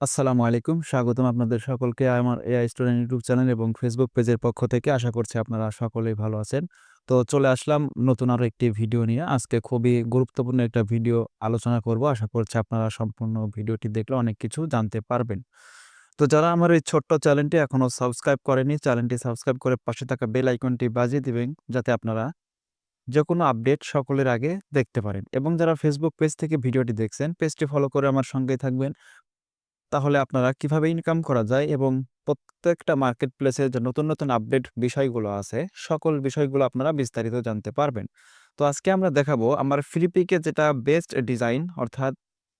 আসসালামু আলাইকুম। স্বাগতম আপনাদের সকলকে আমার এআই স্টুডেন্ট ইউটিউব চ্যানেল এবং ফেসবুক পেজের পক্ষ থেকে। আশা করছি আপনারা সকলেই ভালো আছেন। তো চলে আসলাম নতুন আরও একটি ভিডিও নিয়ে। আজকে খুবই গুরুত্বপূর্ণ একটা ভিডিও আলোচনা করব। আশা করছি আপনারা সম্পূর্ণ ভিডিওটি দেখলে অনেক কিছু জানতে পারবেন। তো যারা আমার এই ছোট্ট চ্যানেলটি এখনও সাবস্ক্রাইব করেনি, চ্যানেলটি সাবস্ক্রাইব করে পাশে থাকা বেল আইকনটি বাজিয়ে দিবেন যাতে আপনারা যে কোনো আপডেট সকলের আগে দেখতে পারেন। এবং যারা ফেসবুক পেজ থেকে ভিডিওটি দেখছেন, পেজটি ফলো করে আমার সঙ্গেই থাকবেন। তাহলে আপনারা কীভাবে ইনকাম করা যায় এবং প্রত্যেকটা মার্কেট প্লেসে যে নতুন, নতুন আপডেট বিষয়গুলো আছে, সকল বিষয়গুলো আপনারা বিস্তারিত জানতে পারবেন। তো আজকে আমরা দেখাবো আমার ফ্রিপিকে যেটা বেস্ট ডিজাইন অর্থাৎ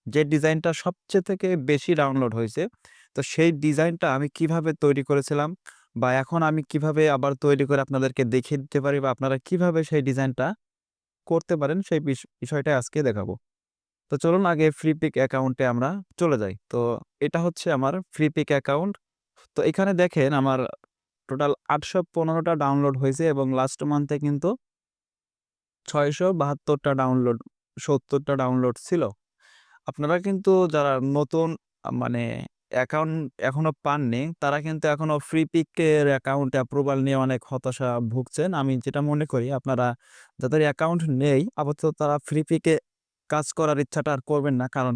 যে ডিজাইনটা সবচেয়ে থেকে বেশি ডাউনলোড হয়েছে, তো সেই ডিজাইনটা আমি কীভাবে তৈরি করেছিলাম বা এখন আমি কীভাবে আবার তৈরি করে আপনাদেরকে দেখিয়ে দিতে পারি বা আপনারা কীভাবে সেই ডিজাইনটা করতে পারেন সেই বিষ বিষয়টাই আজকে দেখাবো। তো চলুন আগে ফ্রিপিক অ্যাকাউন্টে আমরা চলে যাই। তো এটা হচ্ছে আমার ফ্রিপিক অ্যাকাউন্ট। তো এখানে দেখেন আমার টোটাল আটশো পনেরোটা ডাউনলোড হয়েছে এবং লাস্ট মান্থে কিন্তু ছয়শো বাহাত্তরটা ডাউনলোড সত্তরটা ডাউনলোড ছিল। আপনারা কিন্তু যারা নতুন মানে অ্যাকাউন্ট এখনও পাননি, তারা কিন্তু এখনও ফ্রিপিকের অ্যাকাউন্ট অ্যাপ্রুভাল নিয়ে অনেক হতাশা ভুগছেন। আমি যেটা মনে করি আপনারা যাদের অ্যাকাউন্ট নেই আপাতত তারা ফ্রিপিকে কাজ করার ইচ্ছাটা আর করবেন না। কারণ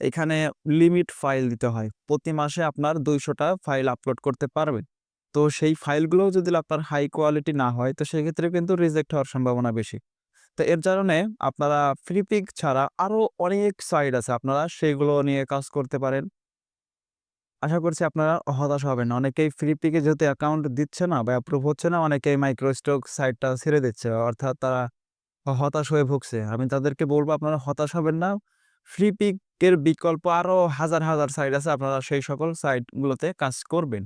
এখানে লিমিট ফাইল দিতে হয়। প্রতি মাসে আপনার দুইশোটা ফাইল আপলোড করতে পারবেন। তো সেই ফাইলগুলো যদি আপনার হাই কোয়ালিটি না হয় তো সেক্ষেত্রে কিন্তু রিজেক্ট হওয়ার সম্ভাবনা বেশি। তো এর কারণে আপনারা ফ্রিপিক ছাড়া আরও অনেক সাইট আছে আপনারা সেগুলো নিয়ে কাজ করতে পারেন। আশা করছি আপনারা হতাশ হবেন। অনেকেই ফ্রিপিকে যেহেতু অ্যাকাউন্ট দিচ্ছে না বা অ্যাপ্রুভ হচ্ছে না, অনেকেই মাইক্রোস্টক সাইটটা ছেড়ে দিচ্ছে। অর্থাৎ তারা হতাশ হয়ে ভুগছে। আমি তাদেরকে বলব আপনারা হতাশ হবেন না। ফ্রিপিকের বিকল্প আরও হাজার, হাজার সাইট আছে। আপনারা সেই সকল সাইটগুলোতে কাজ করবেন।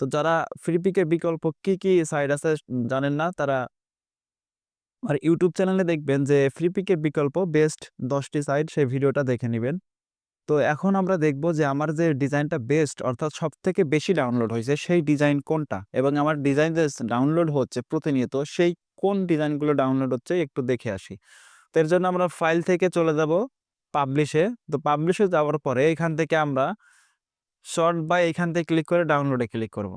তো যারা ফ্রি ফ্রিপিকের বিকল্প কি, কি সাইট আছে জানেন না তারা আমার ইউটিউব চ্যানেলে দেখবেন যে ফ্রিপিকের বিকল্প বেস্ট ১০ টি সাইট সেই ভিডিওটা দেখে নেবেন তো এখন আমরা দেখব যে আমার যে ডিজাইনটা বেস্ট অর্থাৎ সবথেকে বেশি ডাউনলোড হয়েছে সেই ডিজাইন কোনটা? এবং আমার ডিজাইন যে ডাউনলোড হচ্ছে প্রতিনিয়ত সেই কোন ডিজাইনগুলো ডাউনলোড হচ্ছে একটু দেখে আসি। তো এর জন্য আমরা ফাইল থেকে চলে যাব পাবলিশে। তো পাবলিশে যাওয়ার পরে এখান থেকে আমরা শর্ট বা এখান থেকে ক্লিক করে ডাউনলোডে ক্লিক করব।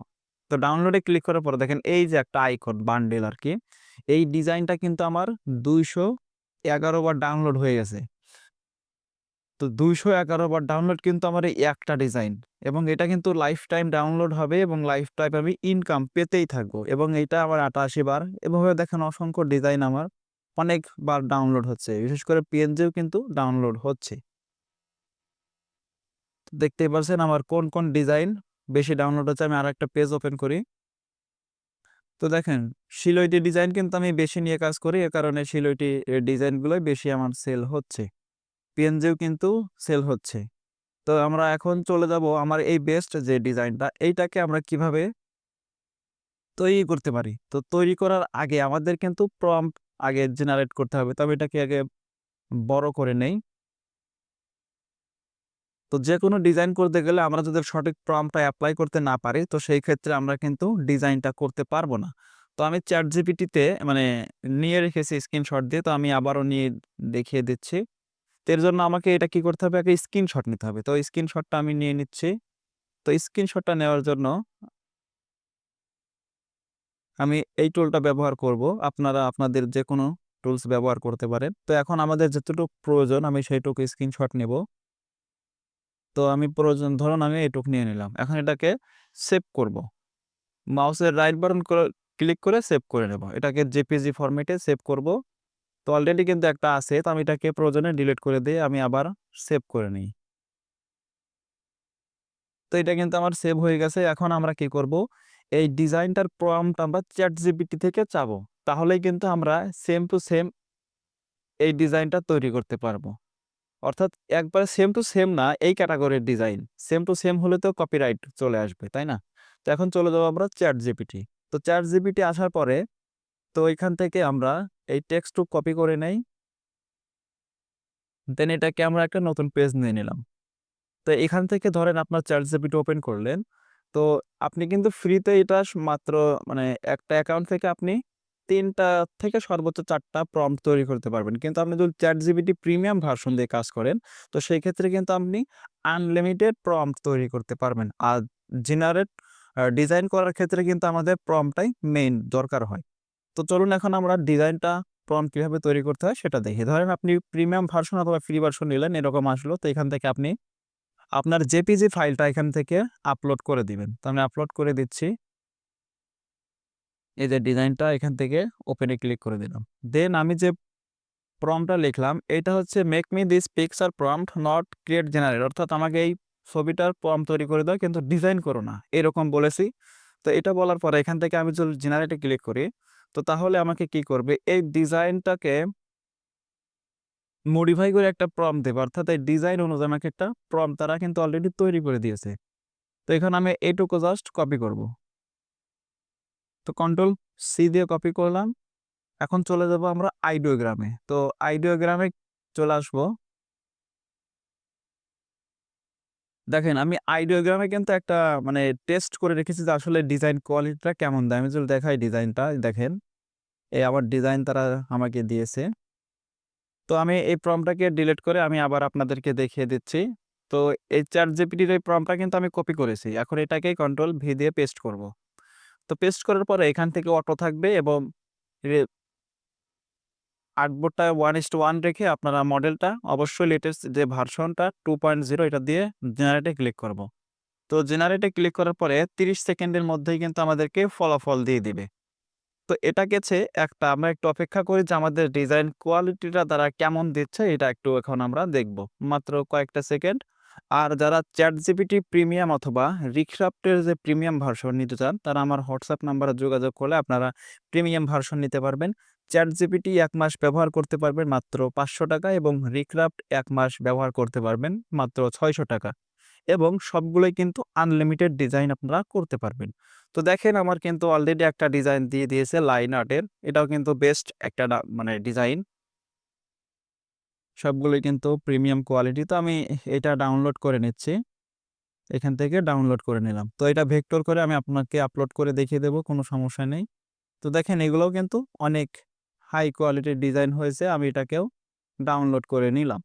তো ডাউনলোডে ক্লিক করার পরে দেখেন এই যে একটা আইকন বান্ডেল আর কি এই ডিজাইনটা কিন্তু আমার ২১১ বার ডাউনলোড হয়ে গেছে। তো ২১১ বার ডাউনলোড কিন্তু আমার এই একটা ডিজাইন এবং এটা কিন্তু লাইফ টাইম ডাউনলোড হবে এবং লাইফ টাইম আমি ইনকাম পেতেই থাকব এবং এটা আমার ৮৮ বার। এভাবে দেখেন অসংখ্য ডিজাইন আমার অনেকবার ডাউনলোড হচ্ছে। বিশেষ করে পিএনজিও কিন্তু ডাউনলোড হচ্ছে। দেখতেই পারছেন আমার কোন, কোন ডিজাইন বেশি ডাউনলোড হচ্ছে। আমি আর একটা পেজ ওপেন করি। তো দেখেন সিলইটি ডিজাইন কিন্তু আমি বেশি নিয়ে কাজ করি। এ কারণে সিলইটি এ ডিজাইনগুলোই বেশি আমার সেল হচ্ছে। পিএনজিও কিন্তু সেল হচ্ছে। তো আমরা এখন চলে যাব আমার এই বেস্ট যে ডিজাইনটা এইটাকে আমরা কীভাবে তৈরি করতে পারি। তো তৈরি করার আগে আমাদের কিন্তু প্রম্পট আগে জেনারেট করতে হবে। তবে এটাকে আগে বড় করে নেই। তো যে কোনো ডিজাইন করতে গেলে আমরা যদি সঠিক প্রম্পটটা অ্যাপ্লাই করতে না পারি, তো সেই ক্ষেত্রে আমরা কিন্তু ডিজাইনটা করতে পারব না। তো আমি ChatGPT-তে মানে নিয়ে রেখেছি স্ক্রিনশট দিয়ে। তো আমি আবারও নিয়ে দেখিয়ে দিচ্ছি। তো এর জন্য আমাকে এটা কি করতে হবে? আগে স্ক্রিনশট নিতে হবে। তো স্ক্রিনশটটা আমি নিয়ে নিচ্ছি। তো স্ক্রিনশটটা নেওয়ার জন্য আমি এই টুলটা ব্যবহার করব। আপনারা, আপনাদের যে কোনো টুলস ব্যবহার করতে পারেন। তো এখন আমাদের যতটুক প্রয়োজন, আমি সেইটুকু স্ক্রিনশট নেব। তো আমি প্রয়োজন, ধরুন আমি এটুক নিয়ে নিলাম। এখন এটাকে সেভ করব। মাউসের রাইট বাটন ক্লিক করে সেভ করে নেব। এটাকে জেপিজি ফরম্যাটে সেভ করব। তো অলরেডি কিন্তু একটা আছে। তো আমি এটাকে প্রয়োজনে ডিলিট করে দিয়ে আমি আবার সেভ করে নিই। তো এটা কিন্তু আমার সেভ হয়ে গেছে। এখন আমরা কি করব? এই ডিজাইনটার প্রম্পট আমরা চ্যাট জিপিটি থেকে চাবো। তাহলেই কিন্তু আমরা সেম টু সেম এই ডিজাইনটা তৈরি করতে পারব। অর্থাৎ একবারে সেম টু সেম না এই ক্যাটাগরির ডিজাইন। সেম টু সেম হলে তো কপিরাইট চলে আসবে, তাই না? তো এখন চলে যাব আমরা চ্যাট জিপিটি তো চ্যাট জিপিটি আসার পরে তো এখান থেকে আমরা এই টেক্সটটুক কপি করে নেই। দেন এটাকে আমরা একটা নতুন পেজ নিয়ে নিলাম। তো এখান থেকে ধরেন আপনার ChatGPT ওপেন করলেন। তো আপনি কিন্তু ফ্রিতে এটা মাত্র মানে একটা অ্যাকাউন্ট থেকে আপনি তিনটা থেকে সর্বোচ্চ চারটা প্রম্পট তৈরি করতে পারবেন। কিন্তু আপনি যদি চ্যাট জিবিটি প্রিমিয়াম ভার্সন দিয়ে কাজ করেন, তো সেই ক্ষেত্রে কিন্তু আপনি আনলিমিটেড প্রম্পট তৈরি করতে পারবেন। আর জেনারেট ডিজাইন করার ক্ষেত্রে কিন্তু আমাদের প্রম্পটটাই মেইন দরকার হয়। তো চলুন এখন আমরা ডিজাইনটা প্রম্পট কীভাবে তৈরি করতে হয় সেটা দেখি। ধরেন আপনি প্রিমিয়াম ভার্সন অথবা ফ্রি ভার্সন নিলেন এরকম আসলো। তো এখান থেকে আপনি আপনার জেপিজি ফাইলটা এখান থেকে আপলোড করে দিবেন। তো আমি আপলোড করে দিচ্ছি। এই যে ডিজাইনটা এখান থেকে ওপেনে ক্লিক করে দিলাম। দেন আমি যে প্রম্পটটা লিখলাম এটা হচ্ছে make me this picture prompt not create generate অর্থাৎ আমাকে এই ছবিটার প্রম্পট তৈরি করে দাও কিন্তু ডিজাইন করো না। এরকম বলেছি। তো এটা বলার পরে এখান থেকে আমি যদি জেনারেটে ক্লিক করি, তো তাহলে আমাকে কি করবে এই ডিজাইনটাকে মডিফাই করে একটা প্রম্পট দেবে। অর্থাৎ এই ডিজাইন অনুযায়ী আমাকে একটা প্রম্পট তারা কিন্তু অলরেডি তৈরি করে দিয়েছে। তো এখানে আমি এইটুকু জাস্ট কপি করব। তো কন্ট্রোল সি দিয়ে কপি করলাম। এখন চলে যাব আমরা আইডিওগ্রামে। তো আইডিওগ্রামে চলে আসব। দেখেন, আমি আইডিওগ্রামে কিন্তু একটা মানে টেস্ট করে রেখেছি যে আসলে ডিজাইন কোয়ালিটিটা কেমন দেয়। আমি যদি দেখাই ডিজাইনটা দেখেন। এই আমার ডিজাইন তারা আমাকে দিয়েছে। তো আমি এই প্রম্পটটাকে ডিলিট করে আমি আবার আপনাদেরকে দেখিয়ে দিচ্ছি। তো এই ChatGPTর এই প্রম্পটটা কিন্তু আমি কপি করেছি। এখন এটাকে কন্ট্রোল ভি দিয়ে পেস্ট করব। তো পেস্ট করার পরে এখান থেকে অটো থাকবে এবং আর্টবোর্ডটা 1:1 রেখে আপনারা মডেলটা অবশ্যই লেটেস্ট যে ভার্সনটা 2.0 এটা দিয়ে জেনারেটে ক্লিক করব। তো জেনারেটে ক্লিক করার পরে 30 সেকেন্ডের মধ্যেই কিন্তু আমাদেরকে ফলাফল দিয়ে দিবে। তো এটা গেছে একটা, আমরা একটু অপেক্ষা করি যে আমাদের ডিজাইন কোয়ালিটিটা তারা কেমন দিচ্ছে, এটা একটু এখন আমরা দেখব। মাত্র কয়েকটা সেকেন্ড। আর যারা ChatGPT প্রিমিয়াম অথবা রিক্রাফটের যে প্রিমিয়াম ভার্সন নিতে চান, তারা আমার হোয়াটসঅ্যাপ নাম্বারে যোগাযোগ করলে আপনারা প্রিমিয়াম ভার্সন নিতে পারবেন। ChatGPT ১ মাস ব্যবহার করতে পারবেন মাত্র ৳৫০০ এবং রিক্রাফট এক মাস ব্যবহার করতে পারবেন মাত্র ৳৬০০ এবং সবগুলোই কিন্তু আনলিমিটেড ডিজাইন আপনারা করতে পারবেন। তো দেখেন আমার কিন্তু অলরেডি একটা ডিজাইন দিয়ে দিয়েছে লাইন আর্টের। এটাও কিন্তু বেস্ট একটা মানে ডিজাইন। সবগুলোই কিন্তু প্রিমিয়াম কোয়ালিটি। তো আমি এটা ডাউনলোড করে নিচ্ছি। এখান থেকে ডাউনলোড করে নিলাম। তো এটা ভেক্টর করে আমি আপনাকে আপলোড করে দেখিয়ে দেবো, কোনো সমস্যা নেই। তো দেখেন এগুলোও কিন্তু অনেক হাই কোয়ালিটির ডিজাইন হয়েছে। আমি এটাকেও ডাউনলোড করে নিলাম।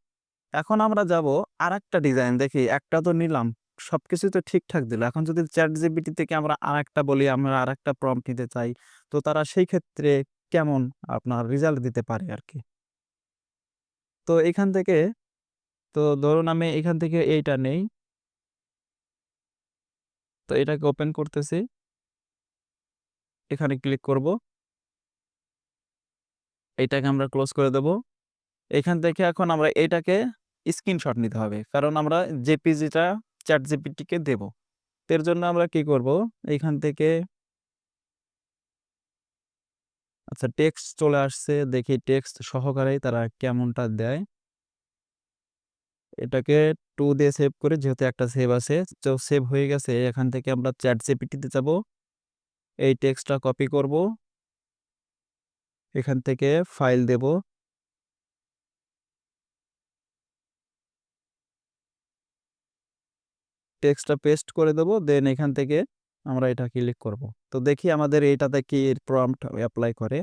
এখন আমরা যাব আর একটা ডিজাইন দেখি একটা তো নিলাম। সবকিছুই তো ঠিকঠাক দিল। এখন যদি ChatGPT থেকে আমরা আরেকটা বলি আমরা আরেকটা প্রম্পট নিতে চাই, তো তারা সেই ক্ষেত্রে কেমন আপনার রেজাল্ট দিতে পারে আর কি তো এখান থেকে তো ধরুন আমি এখান থেকে এইটা নেই। তো এটাকে ওপেন করতেছি। এখানে ক্লিক করব। এইটাকে আমরা ক্লোজ করে দেব। এখান থেকে এখন আমরা এটাকে স্ক্রিনশট নিতে হবে। কারণ আমরা জেপিজিটা চ্যাট কে দেব। এর জন্য আমরা কি করব? এখান থেকে আচ্ছা টেক্সট চলে আসছে। দেখি টেক্সট সহকারেই তারা কেমনটা দেয়। এটাকে টু দিয়ে সেভ করে, যেহেতু একটা সেভ আছে। তো সেভ হয়ে গেছে। এখান থেকে আমরা চ্যাট তে যাব। এই টেক্সটটা কপি করব। এখান থেকে ফাইল দেব। টেক্সটটা পেস্ট করে দেব। দেন এখান থেকে আমরা এটা ক্লিক করব। তো দেখি আমাদের এইটাতে কি প্রম্পট এপ্লাই করে।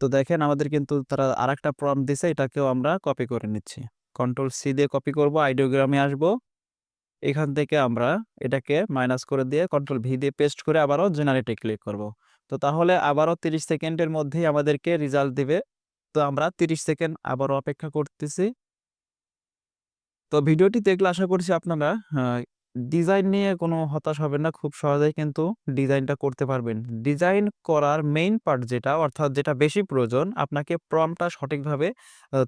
তো দেখেন আমাদের কিন্তু তারা আর একটা প্রম্পট দিছে এটাকেও আমরা কপি করে নিচ্ছি। কন্ট্রোল সি দিয়ে কপি করব, আইডিওগ্রামে আসব। এখান থেকে আমরা এটাকে মাইনাস করে দিয়ে কন্ট্রোল ভি দিয়ে পেস্ট করে আবারও জেনারেটে ক্লিক করব। তো তাহলে আবারও 30 সেকেন্ডের মধ্যেই আমাদেরকে রেজাল্ট দিবে। তো আমরা 30 সেকেন্ড আবারও অপেক্ষা করতেছি। তো ভিডিওটি দেখলে আশা করছি আপনারা ডিজাইন নিয়ে কোনো হতাশ হবেন না। খুব সহজেই কিন্তু ডিজাইনটা করতে পারবেন। ডিজাইন করার মেইন পার্ট যেটা, অর্থাৎ যেটা বেশি প্রয়োজন, আপনাকে প্রম্পটটা সঠিকভাবে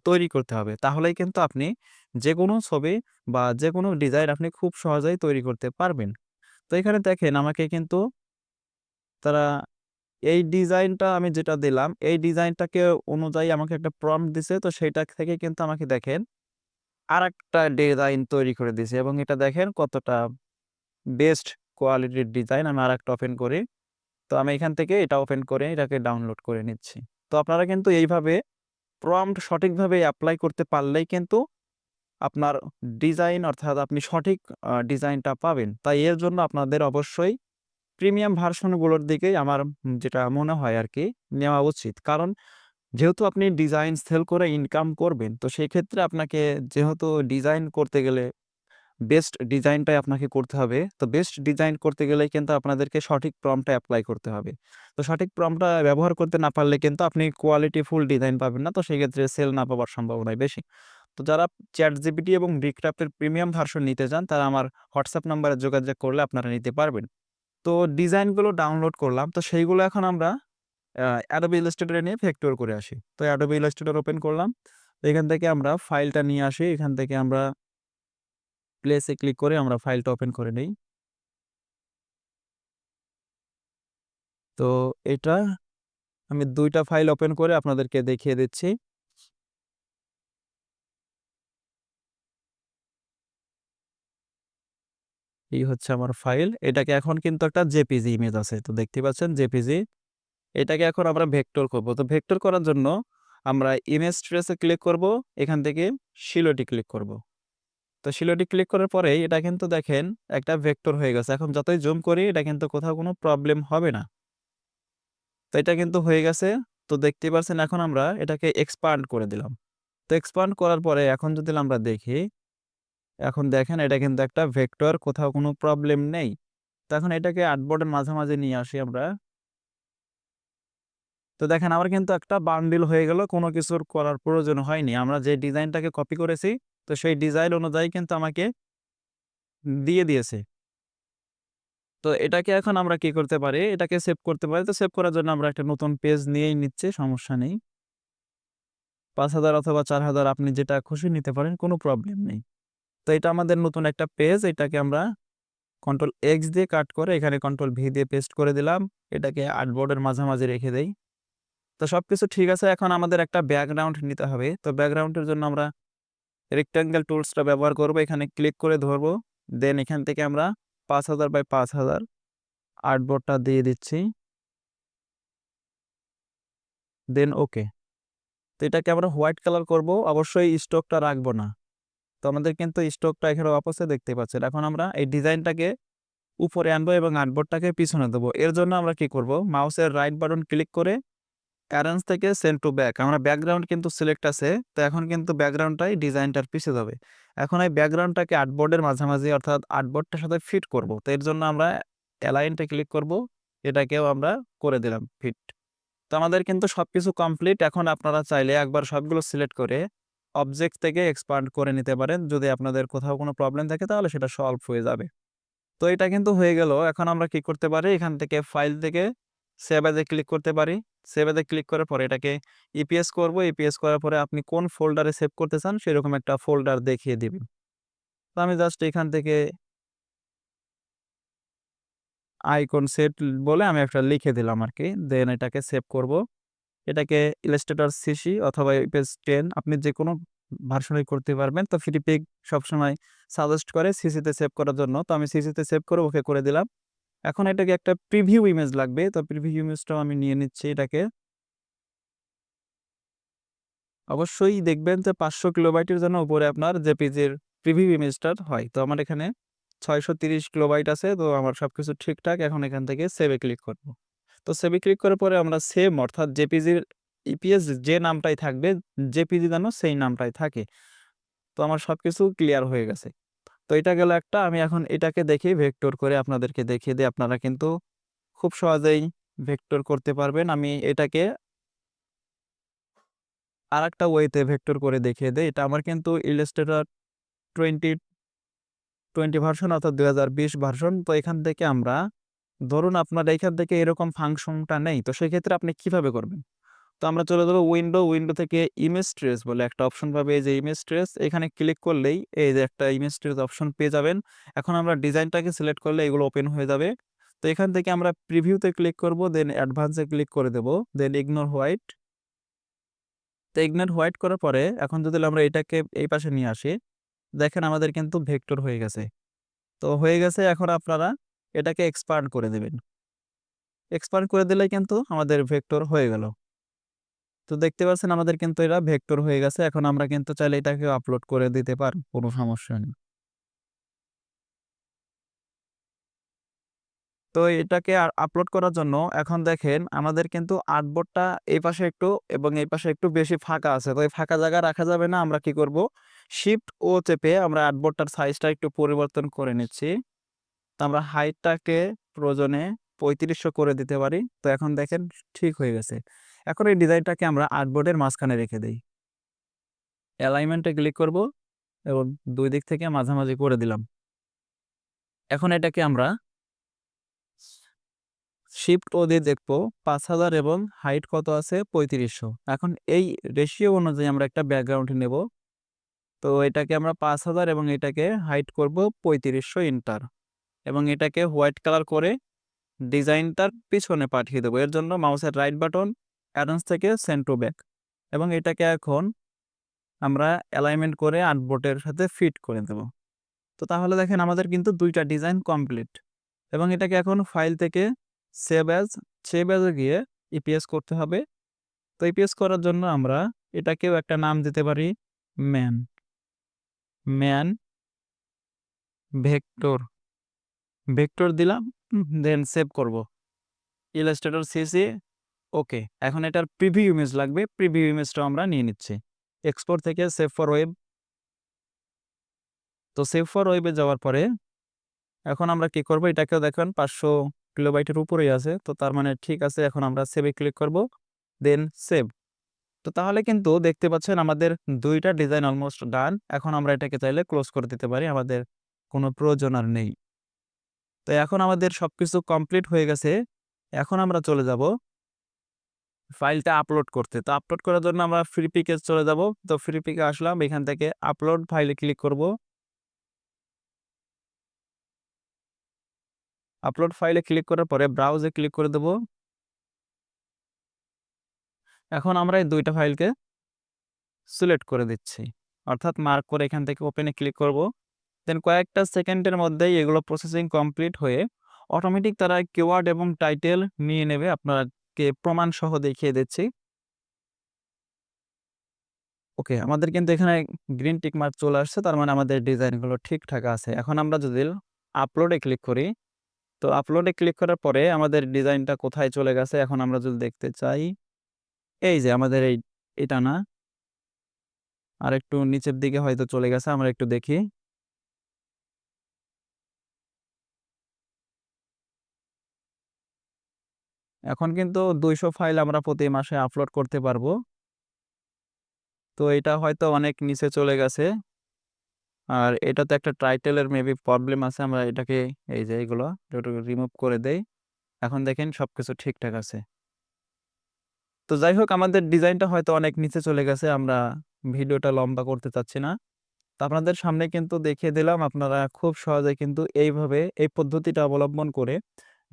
তৈরি করতে হবে। তাহলেই কিন্তু আপনি যে কোনো ছবি বা যে কোনো ডিজাইন আপনি খুব সহজেই তৈরি করতে পারবেন। তো এখানে দেখেন, আমাকে কিন্তু তারা এই ডিজাইনটা আমি যেটা দিলাম, এই ডিজাইনটাকে অনুযায়ী আমাকে একটা প্রম্পট দিছে। তো সেইটা থেকে কিন্তু আমাকে দেখেন আরেকটা ডিজাইন তৈরি করে দিছে এবং এটা দেখেন কতটা বেস্ট কোয়ালিটির ডিজাইন। আমি আরেকটা ওপেন করি। তো আমি এখান থেকে এটা ওপেন করে এটাকে ডাউনলোড করে নিচ্ছি। তো আপনারা কিন্তু এইভাবে প্রম্পট সঠিকভাবে অ্যাপ্লাই করতে পারলেই কিন্তু আপনার ডিজাইন অর্থাৎ আপনি সঠিক ডিজাইনটা পাবেন। তাই এর জন্য আপনাদের অবশ্যই প্রিমিয়াম ভার্সনগুলোর দিকেই আমার যেটা মনে হয় আর কি নেওয়া উচিত। কারণ যেহেতু আপনি ডিজাইন সেল করে ইনকাম করবেন, তো সেই ক্ষেত্রে আপনাকে যেহেতু ডিজাইন করতে গেলে বেস্ট ডিজাইনটাই আপনাকে করতে হবে। তো বেস্ট ডিজাইন করতে গেলে কিন্তু আপনাদেরকে সঠিক প্রম্পটটা অ্যাপ্লাই করতে হবে। তো সঠিক প্রম্পটটা ব্যবহার করতে না পারলে কিন্তু আপনি কোয়ালিটি ফুল ডিজাইন পাবেন না। তো সেক্ষেত্রে সেল না পাওয়ার সম্ভাবনাই বেশি। তো যারা ChatGPT এবং Bigcraft এর প্রিমিয়াম ভার্সন নিতে চান, তারা আমার হোয়াটসঅ্যাপ নাম্বারে যোগাযোগ করলে আপনারা নিতে পারবেন। তো ডিজাইনগুলো ডাউনলোড করলাম। তো সেইগুলো এখন আমরা Illustrator এ নিয়ে ভেক্টর করে আসি। তো Adobe Illustrator ওপেন করলাম। তো এখান থেকে আমরা ফাইলটা নিয়ে আসি। এখান থেকে আমরা প্লেসে ক্লিক করে আমরা ফাইলটা ওপেন করে নিই তো এটা আমি দুইটা ফাইল ওপেন করে আপনাদেরকে দেখিয়ে দিচ্ছি। এই হচ্ছে আমার ফাইল। এটাকে এখন কিন্তু একটা জেপিজি ইমেজ আছে। তো দেখতে পাচ্ছেন জেপিজি। এটাকে এখন আমরা ভেক্টর করব। তো ভেক্টর করার জন্য আমরা ইমেজ ট্রেসে ক্লিক করব। এখান থেকে শিলোটি ক্লিক করব। তো শিলোটি ক্লিক করার পরেই এটা কিন্তু দেখেন একটা ভেক্টর হয়ে গেছে। এখন যতই জুম করি এটা কিন্তু কোথাও কোনো প্রবলেম হবে না। তো এটা কিন্তু হয়ে গেছে। তো দেখতে পারছেন এখন আমরা এটাকে এক্সপান্ড করে দিলাম। তো এক্সপান্ড করার পরে এখন যদি আমরা দেখি, এখন দেখেন এটা কিন্তু একটা ভেক্টর কোথাও কোনো প্রবলেম নেই। তো এখন এটাকে আর্টবোর্ডের মাঝামাঝি নিয়ে আসি আমরা। তো দেখেন আমার কিন্তু একটা বান্ডিল হয়ে গেল। কোনো কিছুর করার প্রয়োজন হয়নি। আমরা যে ডিজাইনটাকে কপি করেছি, তো সেই ডিজাইন অনুযায়ী কিন্তু আমাকে দিয়ে দিয়েছে। তো এটাকে এখন আমরা কি করতে পারি? এটাকে সেভ করতে পারি। তো সেভ করার জন্য আমরা একটা নতুন পেজ নিয়েই নিচ্ছি, সমস্যা নেই। ৫০০০ অথবা ৪০০০ আপনি যেটা খুশি নিতে পারেন, কোনো প্রবলেম নেই। তো এটা আমাদের নতুন একটা পেজ। এটাকে আমরা কন্ট্রোল এক্স দিয়ে কাট করে এখানে কন্ট্রোল ভি দিয়ে পেস্ট করে দিলাম। এটাকে আর্টবোর্ডের মাঝামাঝি রেখে দেই। তো সব কিছু ঠিক আছে। এখন আমাদের একটা ব্যাকগ্রাউন্ড নিতে হবে। তো ব্যাকগ্রাউন্ডের জন্য আমরা রেক্টেঙ্গেল টুলসটা ব্যবহার করব। এখানে ক্লিক করে ধরব। দেন এখান থেকে আমরা ৫০০০ বাই ৫০০০ আর্টবোর্ডটা দিয়ে দিচ্ছি। দেন ওকে। তো এটাকে আমরা হোয়াইট কালার করব। অবশ্যই স্টকটা রাখব না। তো আমাদের কিন্তু স্ট্রোকটা এখানে অফ দেখতে পাচ্ছেন। এখন আমরা এই ডিজাইনটাকে উপরে আনব এবং আর্টবোর্ডটাকে পিছনে দেবো। এর জন্য আমরা কি করব? মাউসের রাইট বাটন ক্লিক করে অ্যারেঞ্জ থেকে সেন্ড টু ব্যাক। আমরা ব্যাকগ্রাউন্ড কিন্তু সিলেক্ট আছে। তো এখন কিন্তু ব্যাকগ্রাউন্ডটাই ডিজাইনটার পিছে যাবে। এখন এই ব্যাকগ্রাউন্ডটাকে আর্টবোর্ডের মাঝামাঝি অর্থাৎ আর্টবোর্ডটার সাথে ফিট করব। তো এর জন্য আমরা অ্যালাইনটা ক্লিক করব। এটাকেও আমরা করে দিলাম ফিট। তো আমাদের কিন্তু সবকিছু কমপ্লিট। এখন আপনারা চাইলে একবার সবগুলো সিলেক্ট করে অবজেক্ট থেকে এক্সপান্ড করে নিতে পারেন। যদি আপনাদের কোথাও কোনো প্রবলেম থাকে, তাহলে সেটা সলভ হয়ে যাবে। তো এটা কিন্তু হয়ে গেল। এখন আমরা কি করতে পারি? এখান থেকে ফাইল থেকে সেভ ক্লিক করতে পারি। সেভ ক্লিক করার পরে এটাকে ইপিএস করব। ইপিএস করার পরে আপনি কোন ফোল্ডারে সেভ করতে চান, সেরকম একটা ফোল্ডার দেখিয়ে দিবে। তো আমি জাস্ট এখান থেকে আইকন সেট বলে আমি একটা লিখে দিলাম আর কি দেন এটাকে সেভ করব। এটাকে ইলাস্ট্রেটর সিসি অথবা ইপিএস 10 আপনি যেকোনো ভার্সনেই করতে পারবেন। তো ফ্রিপিক সবসময় সাজেস্ট করে সিসিতে সেভ করার জন্য। তো আমি সিসিতে সেভ করে ওকে করে দিলাম। এখন এটাকে একটা প্রিভিউ ইমেজ লাগবে। তো প্রিভিউ ইমেজটাও আমি নিয়ে নিচ্ছি এটাকে। অবশ্যই দেখবেন যে ৫০০ কিলোবাইটের জন্য উপরে আপনার জেপিজির প্রিভিউ ইমেজটার হয়। তো আমার এখানে ৬৩০ কিলোবাইট আছে। তো আমার সবকিছু ঠিকঠাক। এখন এখান থেকে সেভে ক্লিক করব। তো সেভ ক্লিক করার পরে আমরা সেম অর্থাৎ জেপিজির ইপিএস যে নামটাই থাকবে, জেপিজি যেন সেই নামটাই থাকে। তো আমার সবকিছু ক্লিয়ার হয়ে গেছে। তো এটা গেল একটা। আমি এখন এটাকে দেখে ভেক্টর করে আপনাদেরকে দেখিয়ে দিই আপনারা কিন্তু খুব সহজেই ভেক্টর করতে পারবেন। আমি এটাকে আরেকটা ওয়েতে ভেক্টর করে দেখিয়ে দেই। এটা আমার কিন্তু ইলাস্ট্রেটর 20 20 ভার্সন অর্থাৎ ২০২০ ভার্সন। তো এখান থেকে আমরা ধরুন আপনার এখান থেকে এরকম ফাংশনটা নেই। তো সেক্ষেত্রে আপনি কীভাবে করবেন? তো আমরা চলে যাব উইন্ডো, উইন্ডো থেকে ইমেজ ট্রেস বলে একটা অপশন পাবে। এই যে ইমেজ ট্রেস এখানে ক্লিক করলেই এই যে একটা ইমেজ ট্রেস অপশন পেয়ে যাবেন। এখন আমরা ডিজাইনটাকে সিলেক্ট করলে এগুলো ওপেন হয়ে যাবে। তো এখান থেকে আমরা প্রিভিউতে ক্লিক করব। দেন অ্যাডভান্সে ক্লিক করে দেব। Then ignore white. তো ইগনোর হোয়াইট করার পরে এখন যদি আমরা এটাকে এই পাশে নিয়ে আসি, দেখেন আমাদের কিন্তু ভেক্টর হয়ে গেছে। তো হয়ে গেছে এখন আপনারা এটাকে এক্সপান্ড করে দিবেন। এক্সপান্ড করে দিলেই কিন্তু আমাদের ভেক্টর হয়ে গেল। তো দেখতে পাচ্ছেন আমাদের কিন্তু এটা ভেক্টর হয়ে গেছে। এখন আমরা কিন্তু চাইলে এটাকে আপলোড করে দিতে পারব। কোনো সমস্যা নেই। তো এটাকে আর আপলোড করার জন্য এখন দেখেন আমাদের কিন্তু আর্টবোর্ডটা এই পাশে একটু এবং এই পাশে একটু বেশি ফাঁকা আছে তো এই ফাঁকা জায়গা রাখা যাবে না, আমরা কি করব শিফট ও চেপে আমরা আর্টবোর্ডটার সাইজটা একটু পরিবর্তন করে নিচ্ছি তো আমরা হাইটটাকে প্রয়োজনে পঁয়ত্রিশশো করে দিতে পারি। তো এখন দেখেন ঠিক হয়ে গেছে। এখন এই ডিজাইনটাকে আমরা আর্টবোর্ডের মাঝখানে রেখে দিই। অ্যালাইনমেন্টে ক্লিক করব এবং দুই দিক থেকে মাঝামাঝি করে দিলাম। এখন এটাকে আমরা শিফট ও দিয়ে দেখব পাঁচ হাজার এবং হাইট কত আছে পঁয়ত্রিশশো। এখন এই রেশিও অনুযায়ী আমরা একটা ব্যাকগ্রাউন্ড নেব। তো এটাকে আমরা পাঁচ হাজার এবং এটাকে হাইট করব পঁয়ত্রিশশো ইন্টার এবং এটাকে হোয়াইট কালার করে ডিজাইনটার পিছনে পাঠিয়ে দেবো। এর জন্য মাউসের রাইট বাটন অ্যাডান্স থেকে সেন্ড টু ব্যাক এবং এটাকে এখন আমরা অ্যালাইনমেন্ট করে আর্টবোর্ডের সাথে ফিট করে দেব। তো তাহলে দেখেন আমাদের কিন্তু দুইটা ডিজাইন কমপ্লিট এবং এটাকে এখন ফাইল থেকে সেভ অ্যাজ, সেভ অ্যাজে গিয়ে ইপিএস করতে হবে। তো ইপিএস করার জন্য আমরা এটাকেও একটা নাম দিতে পারি, ম্যান। Man vector. ভেক্টর দিলাম দেন সেভ করব। ইলাস্ট্রেটর সিসি ওকে এখন এটার প্রিভিউ ইমেজ লাগবে প্রিভিউ ইমেজটা আমরা নিয়ে নিচ্ছি। এক্সপোর্ট থেকে সেভ ফর ওয়েব তো সেভ ফর ওয়েবে যাওয়ার পরে, এখন আমরা কি করব, এটাকেও দেখেন পাঁচশো কিলোবাইটের উপরেই আছে, তো তার মানে ঠিক আছে, এখন আমরা সেভে ক্লিক করব দেন সেভ তো তাহলে কিন্তু দেখতে পাচ্ছেন আমাদের দুইটা ডিজাইন অলমোস্ট ডান এখন আমরা এটাকে চাইলে ক্লোজ করে দিতে পারি, আমাদের কোনো প্রয়োজন আর নেই। তো এখন আমাদের সব কিছু কমপ্লিট হয়ে গেছে। এখন আমরা চলে যাব ফাইলটা আপলোড করতে। তো আপলোড করার জন্য আমরা ফ্রি পিকে চলে যাব। তো ফ্রি পিকে আসলাম। এখান থেকে আপলোড ফাইলে ক্লিক করব। আপলোড ফাইলে ক্লিক করার পরে ব্রাউজে ক্লিক করে দেব। এখন আমরা এই দুইটা ফাইলকে সিলেক্ট করে দিচ্ছি। অর্থাৎ মার্ক করে এখান থেকে ওপেনে ক্লিক করব। দেন কয়েকটা সেকেন্ডের মধ্যেই এগুলো প্রসেসিং কমপ্লিট হয়ে অটোমেটিক তারা কিওয়ার্ড এবং টাইটেল নিয়ে নেবে। আপনাকে প্রমাণ সহ দেখিয়ে দিচ্ছি। ওকে আমাদের কিন্তু এখানে গ্রিন টিক মার্ক চলে আসছে, তার মানে আমাদের ডিজাইনগুলো ঠিকঠাক আছে। এখন আমরা যদি আপলোডে ক্লিক করি, তো আপলোডে ক্লিক করার পরে আমাদের ডিজাইনটা কোথায় চলে গেছে? এখন আমরা যদি দেখতে চাই, এই যে আমাদের এই, এটা না? আর একটু নিচের দিকে হয়তো চলে গেছে, আমরা একটু দেখি। এখন কিন্তু দুইশো ফাইল আমরা প্রতি মাসে আপলোড করতে পারব। তো এটা হয়তো অনেক নিচে চলে গেছে। আর এটাতে একটা টাইটেলের মেবি প্রবলেম আছে, আমরা এটাকে এই যে এইগুলো রিমুভ করে দেই। এখন দেখেন সব কিছু ঠিকঠাক আছে। তো যাই হোক, আমাদের ডিজাইনটা হয়তো অনেক নিচে চলে গেছে, আমরা ভিডিওটা লম্বা করতে চাচ্ছি না। তো আপনাদের সামনে কিন্তু দেখিয়ে দিলাম, আপনারা খুব সহজে কিন্তু এইভাবে এই পদ্ধতিটা অবলম্বন করে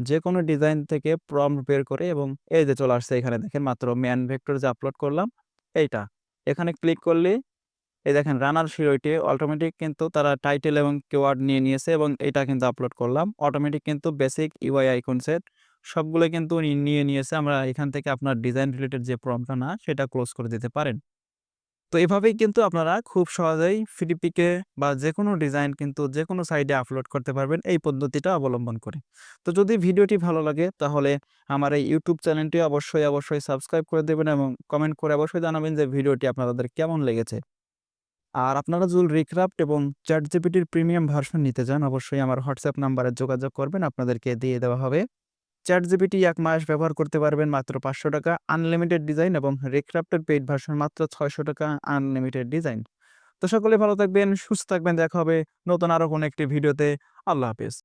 যে কোনো ডিজাইন থেকে প্রম্পট বের করে এবং এই যে চলে আসছে এখানে দেখেন মাত্র ম্যান ভেক্টর যে আপলোড করলাম, এইটা। এখানে ক্লিক করলে এই দেখেন রানার শিরোইটি অটোমেটিক কিন্তু তারা টাইটেল এবং কেওয়ার্ড নিয়ে নিয়েছে এবং এটা কিন্তু আপলোড করলাম। অটোমেটিক কিন্তু বেসিক ইউআই আইকন সেট সবগুলো কিন্তু নিয়ে নিয়েছে। আমরা এখান থেকে আপনার ডিজাইন রিলেটেড যে প্রবলেমটা না, সেটা ক্লোজ করে দিতে পারেন। তো এভাবেই কিন্তু আপনারা খুব সহজেই ফ্রিপিকে বা যে কোনো ডিজাইন কিন্তু যে কোনো সাইডে আপলোড করতে পারবেন এই পদ্ধতিটা অবলম্বন করে। তো যদি ভিডিওটি ভালো লাগে তাহলে আমার এই ইউটিউব চ্যানেলটি অবশ্যই অবশ্যই সাবস্ক্রাইব করে দেবেন এবং কমেন্ট করে অবশ্যই জানাবেন যে ভিডিওটি আপনাদের কেমন লেগেছে। আর আপনারা জুল রিক্রাফট এবং চ্যাট জিপিটির প্রিমিয়াম ভার্সন নিতে চান অবশ্যই আমার হোয়াটসঅ্যাপ নাম্বারে যোগাযোগ করবেন, আপনাদেরকে দিয়ে দেওয়া হবে। চ্যাট জিপিটি এক মাস ব্যবহার করতে পারবেন মাত্র পাঁচশো টাকা আনলিমিটেড ডিজাইন এবং রেক্রাফ্টের পেইড ভার্সন মাত্র ছয়শো টাকা আনলিমিটেড ডিজাইন তো সকলে ভালো থাকবেন, সুস্থ থাকবেন, দেখা হবে নতুন আরও কোনো একটি ভিডিওতে আল্লাহ হাফিজ।